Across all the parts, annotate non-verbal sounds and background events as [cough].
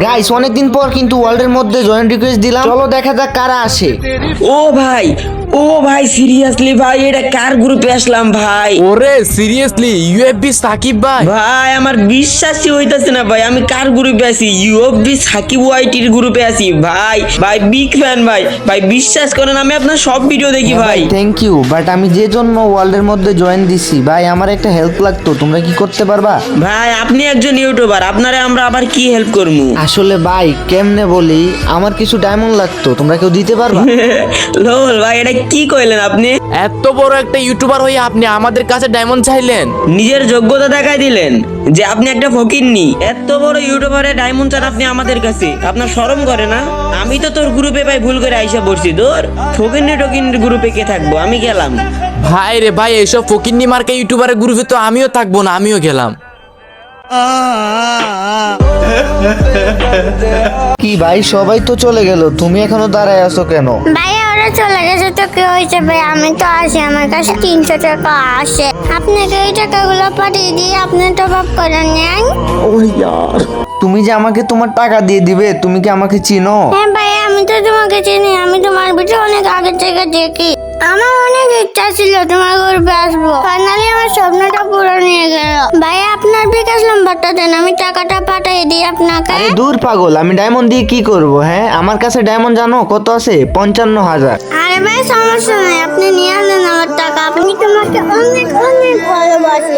Guys অনেকদিন পর কিন্তু ওয়ার্ল্ডের মধ্যে জয়েন্ট রিকোয়েস্ট দিলাম। চলো দেখা যাক কারা আসে। ও ভাই ও ভাই সিরিয়াসলি ভাই এটা কার গ্রুপে আসলাম ভাই? ওরে সিরিয়াসলি ইউএফবি সাকিব ভাই। ভাই আমার বিশ্বাসই হইতাছে না ভাই আমি কার গ্রুপে আছি? ইউএফবি সাকিব ওয়াইটির গ্রুপে আছি ভাই। ভাই বিগ ফ্যান ভাই। ভাই বিশ্বাস করেন আমি আপনার সব ভিডিও দেখি ভাই। থ্যাংক ইউ বাট আমি যে জন্য ওয়ার্ল্ডের মধ্যে জয়েন দিছি ভাই আমার একটা হেল্প লাগতো তোমরা কি করতে পারবা? ভাই আপনি একজন ইউটিউবার আপনারে আমরা আবার কি হেল্প করব আসলে ভাই কেমনে বলি আমার কিছু ডায়মন্ড লাগতো তোমরা কেউ দিতে পারবা? [laughs] লোল ভাই এটা কি কইলেন আপনি? এত বড় একটা ইউটিউবার হয়ে আপনি আমাদের কাছে ডায়মন্ড চাইলেন। নিজের যোগ্যতা দেখাই দিলেন যে আপনি একটা ফকিরনি এত বড় ইউটিউবারে ডায়মন্ড চান আপনি আমাদের কাছে। আপনার শরম করে না? আমি তো তোর গ্রুপে ভাই ভুল করে আইসা পড়ছি। তোর ফকিরনি টকিরনি গ্রুপে কে থাকব? আমি গেলাম। ভাই রে ভাই এইসব ফকিন্নি মার্কা ইউটিউবারের গ্রুপে তো আমিও থাকব না আমিও গেলাম। কি ভাই সবাই তো চলে গেল। তুমি এখনও দাঁড়ায় আছো কেন? ভাইয়া ওরা চলে গেছে তো কি হয়েছে ভাই? আমি তো আসি আমার কাছে তিনশো টাকা আসে আপনাকে এই টাকাগুলো পাঠিয়ে দিয়ে আপনি তো ভাব করে নেন। তুমি যে আমাকে তোমার টাকা দিয়ে দিবে তুমি কি আমাকে চিনো? হ্যাঁ ভাই আমি তো তোমাকে চিনি। আমি তোমার ভিডিও অনেক আগে থেকে দেখি। আমার অনেক ইচ্ছা ছিল তোমার গ্রুপে আসব। ফাইনালি আমার স্বপ্নটা পুরো নিয়ে গেল। ভাই আপনার বিকাশ নাম্বারটা দেন আমি টাকাটা পাঠিয়ে দিই আপনাকে। আরে দূর পাগল আমি ডায়মন্ড দিয়ে কি করব হ্যাঁ? আমার কাছে ডায়মন্ড জানো কত আছে? পঞ্চান্ন হাজার। আরে ভাই সমস্যা নাই আপনি নিয়ে আসলেন আমার টাকা। আপনি তোমাকে অনেক অনেক ভালোবাসি।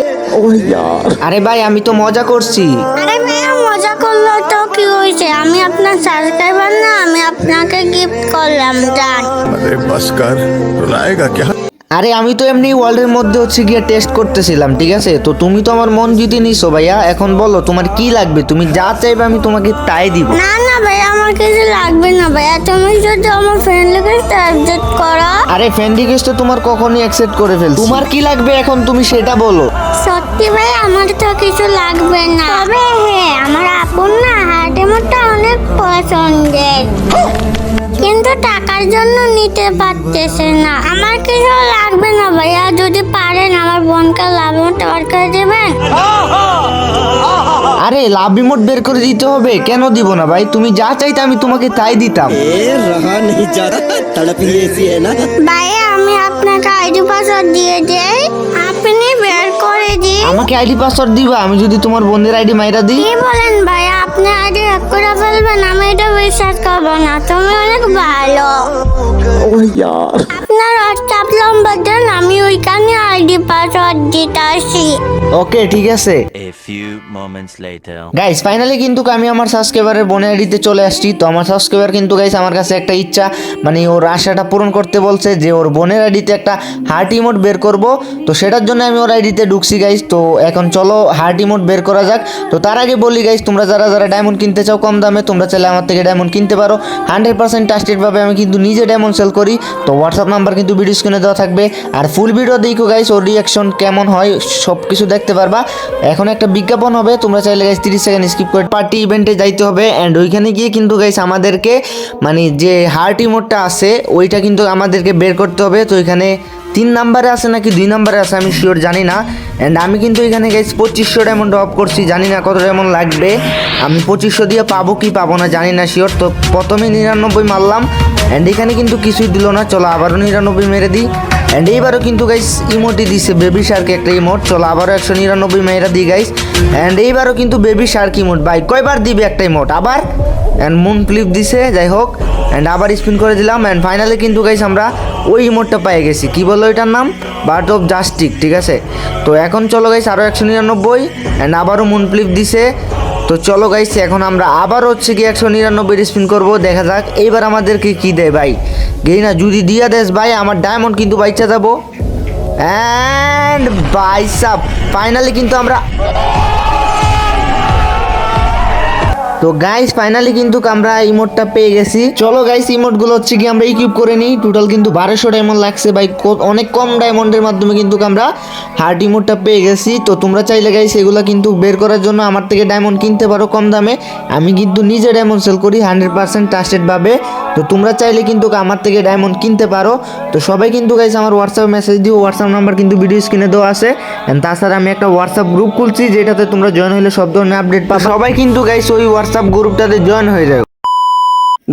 আরে ভাই আমি তো মজা করছি। আরে ভাইয়া মজা করল তো কি হয়েছে? আমি আপনার সাবস্ক্রাইবার না আমি আপনাকে গিফট করলাম ডান আরে ভাস্কর রোলায়েগা क्या আরে আমি তো এমনি ওয়ার্ল্ডের মধ্যে হচ্ছে গিয়ে টেস্ট করতেছিলাম ঠিক আছে? তো তুমি তো আমার মন জিতে নিছো ভাইয়া এখন বলো তোমার কি লাগবে? তুমি যা চাইবে আমি তোমাকে তাই দিব। না না ভাই আমার কিছু লাগবে না ভাইয়া তুমি যদি আমার ফ্রেন্ড রিকোয়েস্ট অ্যাকসেপ্ট করো। আরে ফ্রেন্ড রিকোয়েস্ট তো তোমার কখনই অ্যাকসেপ্ট করে ফেলছি। তোমার কি লাগবে এখন তুমি সেটা বলো। সত্যি ভাই আমার তো কিছু লাগবে না। তবে হ্যাঁ আমার আপন না হার্টের মতো অনেক পছন্দের। কিন্তু টাকার জন্য নিতে পারতেছে না। আমার কিছু লাগবে না ভাইয়া। যদি পারেন আমার বোনকে লাভ তরকারি দেবেন। আরে লাভ রিমোট বের করে দিতে হবে। কেন দিব না ভাই? তুমি যা চাইতে আমি তোমাকে তাই দিতাম। ভাই আমি আপনাকে আইডি পাসওয়ার্ড দিয়ে দেই। আপনি বের করে দিন। আমাকে আইডি পাসওয়ার্ড দিবা? আমি যদি তোমার বন্ধের আইডি মাইরা দিই? কি বলেন ভাইয়া? আপনি আগে হ্যাক করে ফেলবেন আমি এটা বিশ্বাস করব না। তুমি অনেক ভালো। আপনার হোয়াটসঅ্যাপ নম্বর দেন আমি ওইখানে আইডি পাসওয়ার্ড দিতে আসি। ওকে ঠিক আছে। A few moments later. Guys finally কিন্তু আমি আমার সাবস্ক্রাইবারের বোনের আইডিতে চলে আসছি। তো আমার সাবস্ক্রাইবার কিন্তু গাইস আমার কাছে একটা ইচ্ছা। মানে ওর আশাটা পূরণ করতে বলছে যে ওর বোনের আইডিতে একটা হার্ট ইমোট বের করব। তো সেটার জন্য আমি ওর আইডিতে ঢুকছি গাইস তো এখন চলো হার্ট ইমোট বের করা যাক। তো তার আগে বলি গাইস তোমরা যারা যারা ডায়মন্ড কিনতে চাও কম দামে তোমরা চাইলে আমার থেকে ডায়মন্ড কিনতে পারো। হান্ড্রেড পার্সেন্ট ট্রাস্টেডভাবে আমি কিন্তু নিজে ডায়মন্ড সেল করি। তো হোয়াটসঅ্যাপ নাম্বার কিন্তু ভিডিও স্ক্রিনে দেওয়া থাকবে। আর ফুল ভিডিও দেখো গাইস ওর রিয়াকশন কেমন হয় সব কিছু দেখতে পারবা। এখন একটা বিজ্ঞাপন হবে, তোমরা চাইলে গাইস তিরিশ সেকেন্ড স্কিপ করে পার্টি ইভেন্টে যাইতে হবে। অ্যান্ড ওইখানে গিয়ে কিন্তু গাইস আমাদেরকে মানে যে হার্ট ইমোটটা আছে, ওইটা কিন্তু আমাদেরকে বের করতে হবে। তো এখানে তিন নাম্বারে আছে নাকি দুই নাম্বারে আছে আমি শিওর জানি না। অ্যান্ড আমি কিন্তু এখানে গাইস পঁচিশশো ডায়মন্ড অফ করছি, জানি না কত ডায়মন্ড লাগবে। আমি পঁচিশশো দিয়ে পাবো কি পাবো না জানি না শিওর তো প্রথমে নিরানব্বই মারলাম। অ্যান্ড এখানে কিন্তু কিছুই দিল না, চলো আবারও নিরানব্বই মেরে দিই। অ্যান্ড এইবারও কিন্তু গাইস ইমোটি দিছে বেবি শার্ক একটা ইমোট চলো আবারও একশো নিরানব্বই মেয়েরা দিই গাইস অ্যান্ড এইবারও কিন্তু বেবি শার্ক ইমোট ভাই, কয়বার দিবে একটা ইমোট আবার? অ্যান্ড মুন ক্লিপ দিছে, যাই হোক অ্যান্ড আবার স্পিন করে দিলাম অ্যান্ড ফাইনালি কিন্তু গাইস আমরা ওই ইমোটটা পেয়ে গেছি। কি বলল এটার নাম? বার্ড অফ জাস্টিক ঠিক আছে? তো এখন চলো গাইস আরও একশো নিরানব্বই অ্যান্ড আবারও মুন ক্লিপ দিছে। তো চলো গাইস এখন আমরা আবার হচ্ছে কি একশো নিরানব্বই স্পিন করব, দেখা যাক, এইবার আমাদেরকে কি দেয় ভাই। গেই না যদি দিয়া দেস ভাই, আমার ডায়মন্ড কিন্তু বাইচা যাব। অ্যান্ড বাইসাপ ফাইনালি কিন্তু আমরা তো গাইস ফাইনালি কিন্তু আমরা ইমোটটা পেয়ে গেছি। চলো গাইস ইমোটগুলো হচ্ছে কি আমরা ইকুইপ করে নিই। টোটাল কিন্তু বারোশো ডায়মন্ড লাগছে ভাই। অনেক কম ডায়মন্ডের মাধ্যমে কিন্তু আমরা হার্ট ইমোটটা পেয়ে গেছি। তো তোমরা চাইলে গাইস এগুলো কিন্তু বের করার জন্য আমার থেকে ডায়মন্ড কিনতে পারো কম দামে। আমি কিন্তু নিজে ডায়মন্ড সেল করি হান্ড্রেড পার্সেন্ট ট্রাস্টেড ভাবে। তো তোমরা চাইলে কিন্তু আমার থেকে ডায়মন্ড কিনতে পারো। তো সবাই কিন্তু গাইস আমার হোয়াটসঅ্যাপে মেসেজ দিও। হোয়াটসঅ্যাপ নাম্বার কিন্তু ভিডিও স্ক্রিনে দেওয়া আছে। তাছাড়া আমি একটা হোয়াটসঅ্যাপ গ্রুপ খুলছি, যেটাতে তোমরা জয়েন হলে সব ধরনের আপডেট পাবে। সবাই কিন্তু গাইস ওই হোয়াটসঅ্যাপ গ্রুপটাতে জয়েন হয়ে যাবে।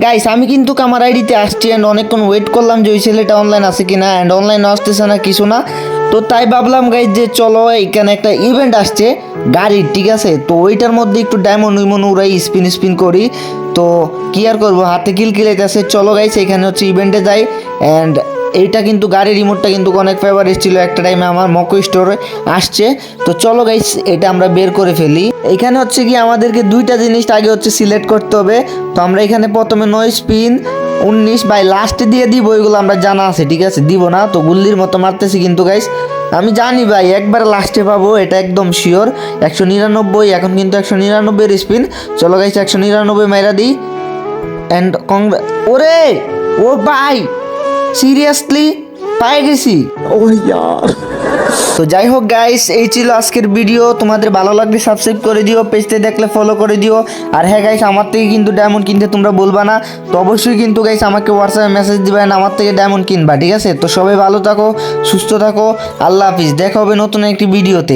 গাইস আমি কিন্তু আমার আইডিতে আসছি অ্যান্ড অনেকক্ষণ ওয়েট করলাম যে ওই ছেলেটা অনলাইন আছে কিনা অ্যান্ড অনলাইন আসতেছে না, কিছু না। তো তাই ভাবলাম গাইস যে চলো এখানে একটা ইভেন্ট আসছে গাড়ির ঠিক আছে? তো ওইটার মধ্যে একটু ডায়মন্ড উইমন উড়াই স্পিন স্পিন করি। তো কি আর করব, হাতে কিল কিলাইতেছে। চলো গাইস এখানে হচ্ছে ইভেন্টে যাই অ্যান্ড এইটা কিন্তু গাড়ির রিমোটটা কিন্তু অনেক ফেভারিট ছিল একটা টাইমে আমার মকো স্টোরে আসছে। তো চলো গাইস এটা আমরা বের করে ফেলি। এখানে হচ্ছে কি আমাদেরকে দুইটা জিনিস আগে হচ্ছে সিলেক্ট করতে হবে। তো আমরা এখানে প্রথমে নয় স্পিন উনিশ বাই লাস্টে দিয়ে দিব ওইগুলো আমরা জানা আছে, ঠিক আছে? দিব না, তো গুল্লির মতো মারতেছি কিন্তু গাইস আমি জানি ভাই, একবার লাস্টে পাবো, এটা একদম শিওর একশো নিরানব্বই, এখন কিন্তু একশো নিরানব্বইয়ের স্পিন চলো গাইস একশো নিরানব্বই মাইরা দিই। অ্যান্ড কংগ্রা ওরে! ও ভাই! সিরিয়াসলি পাই গেছি। তো যাই হোক গাইস এই ছিল আজকের ভিডিও তোমাদের ভালো লাগলে সাবস্ক্রাইব করে দিও পেজতে দেখলে ফলো করে দিও। আর হ্যাঁ গাইস আমার থেকে কিন্তু ডায়মন্ড কিনতে তোমরা বলবা না। তো অবশ্যই কিন্তু গাইস আমাকে হোয়াটসঅ্যাপে মেসেজ দিবেন আমার থেকে ডায়মন্ড কিনবা ঠিক আছে? তো সবাই ভালো থাকো সুস্থ থাকো। আল্লাহ হাফিজ দেখা হবে নতুন একটি ভিডিওতে